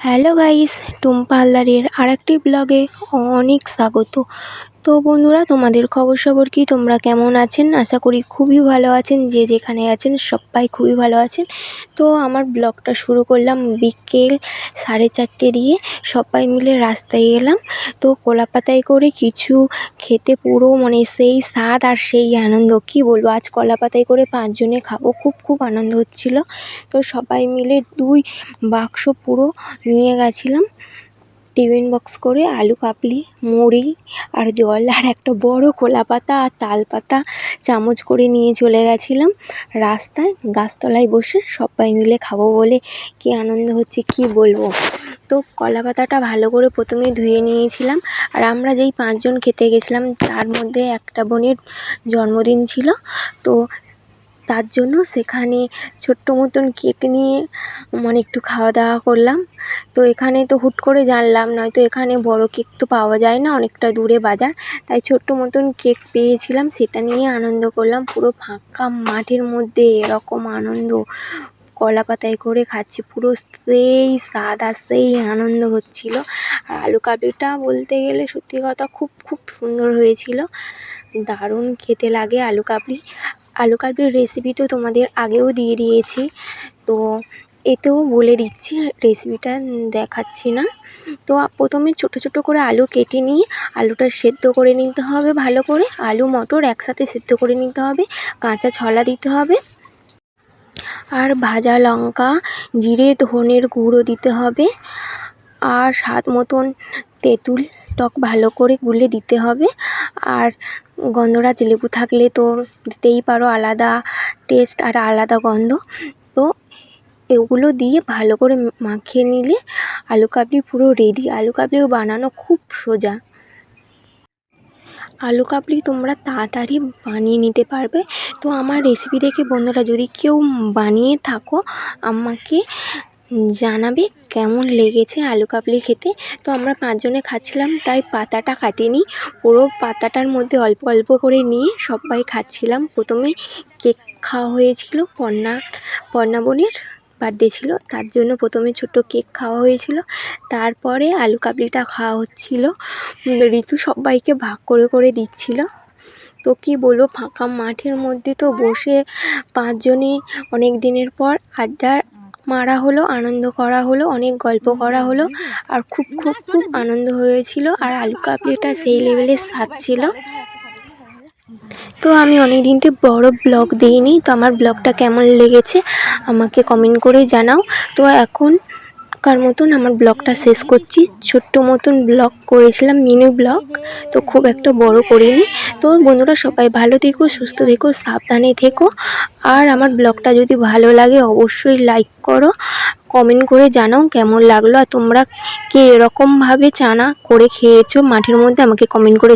Hello guys Tumpa হালদারের আরেকটি ব্লগে অনেক স্বাগত। তো বন্ধুরা, তোমাদের খবর সবর কি? তোমরা কেমন আছেন? আশা করি খুবই ভালো আছেন। যে যেখানে আছেন, সবাই খুবই ভালো আছেন। তো আমার ব্লগটা শুরু করলাম বিকেল সাড়ে চারটে দিয়ে। সবাই মিলে রাস্তায় এলাম। তো কলাপাতায় করে কিছু খেতে পুরো মানে সেই স্বাদ আর সেই আনন্দ, কি বলব? আজ কলাপাতায় করে পাঁচজনে খাব। খুব খুব আনন্দ হচ্ছিল। তো সবাই মিলে দুই বাক্স পুরো নিয়ে গেছিলাম। টিফিন বক্স করে আলু কাবলি মুড়ি আর জল আর একটা বড় কলা পাতা আর তাল পাতা চামচ করে নিয়ে চলে গেছিলাম। রাস্তায় গাছতলায় বসে সবাই মিলে খাব বলে কী আনন্দ হচ্ছে কি বলব? তো কলা পাতাটা ভালো করে প্রথমে ধুয়ে নিয়েছিলাম আর আমরা যেই পাঁচজন খেতে গেছিলাম তার মধ্যে একটা বোনের জন্মদিন ছিল। তো তার জন্য সেখানে ছোট্ট মতন কেক নিয়ে মানে একটু খাওয়া দাওয়া করলাম। তো এখানে তো হুট করে জানলাম, নয়তো এখানে বড় কেক তো পাওয়া যায় না, অনেকটা দূরে বাজার। তাই ছোট্ট মতন কেক পেয়েছিলাম, সেটা নিয়ে আনন্দ করলাম। পুরো ফাঁকা মাঠের মধ্যে এরকম আনন্দ কলা পাতায় করে খাচ্ছি। পুরো সেই স্বাদ আর সেই আনন্দ হচ্ছিল। আর আলু কাবলিটা বলতে গেলে সত্যি কথা খুব খুব সুন্দর হয়েছিল। দারুণ খেতে লাগে আলু কাবলি। আলু কাবলির রেসিপি তো তোমাদের আগেও দিয়ে দিয়েছি। তো এতেও বলে দিচ্ছি রেসিপিটা দেখাচ্ছি না। তো প্রথমে ছোটো ছোটো করে আলু কেটে নিয়ে আলুটা সেদ্ধ করে নিতে হবে ভালো করে। আলু, মটর একসাথে সেদ্ধ করে নিতে হবে, কাঁচা ছলা দিতে হবে। আর ভাজা লঙ্কা, জিরে, ধনের গুঁড়ো দিতে হবে। আর স্বাদ মতন তেঁতুল টক ভালো করে গুলে দিতে হবে। আর গন্ধরাজ লেবু থাকলে তো দিতেই পারো আলাদা টেস্ট আর আলাদা গন্ধ। তো এগুলো দিয়ে ভালো করে মাখিয়ে নিলে আলু কাবলি পুরো রেডি আলু কাবলিও বানানো খুব সোজা। আলু কাবলি তোমরা তাড়াতাড়ি বানিয়ে নিতে পারবে। তো আমার রেসিপি দেখে বন্ধুরা যদি কেউ বানিয়ে থাকো, আমাকে জানাবে কেমন লেগেছে আলু কাবলি খেতে। তো আমরা পাঁচজনে খাচ্ছিলাম, তাই পাতাটা কাটিনি। পুরো পাতাটার মধ্যে অল্প অল্প করে নিয়ে সবাই খাচ্ছিলাম। প্রথমে কেক খাওয়া হয়েছিল পর্ণা পর্ণা বোনের বার্থডে ছিল, তার জন্য প্রথমে ছোট্ট কেক খাওয়া হয়েছিল। তারপরে আলু কাবলিটা খাওয়া হচ্ছিল। ঋতু সবাইকে ভাগ করে করে দিচ্ছিল। তো কী বলব, ফাঁকা মাঠের মধ্যে তো বসে পাঁচজনে অনেক দিনের পর আড্ডা মারা হলো আনন্দ করা হলো অনেক গল্প করা হলো আর খুব খুব খুব আনন্দ হয়েছিল আর আলু কাবলিটা সেই লেভেলের স্বাদ ছিল। তো আমি অনেক দিন থেকে বড় ব্লগ দিইনি তো আমার ব্লগটা কেমন লেগেছে আমাকে কমেন্ট করে জানাও। তো এখনকার মতন আমার ব্লগটা শেষ করছি। ছোট্ট মতন ব্লগ করেছিলাম, মিনি ব্লগ। তো খুব একটা বড় করিনি। তো বন্ধুরা, সবাই ভালো থেকো, সুস্থ থেকো, সাবধানে থেকো। আর আমার ব্লগটা যদি ভালো লাগে, অবশ্যই লাইক করো। কমেন্ট করে জানাও কেমন লাগল। আর তোমরা কে এরকমভাবে চানা করে খেয়েছো মাঠের মধ্যে, আমাকে কমেন্ট করে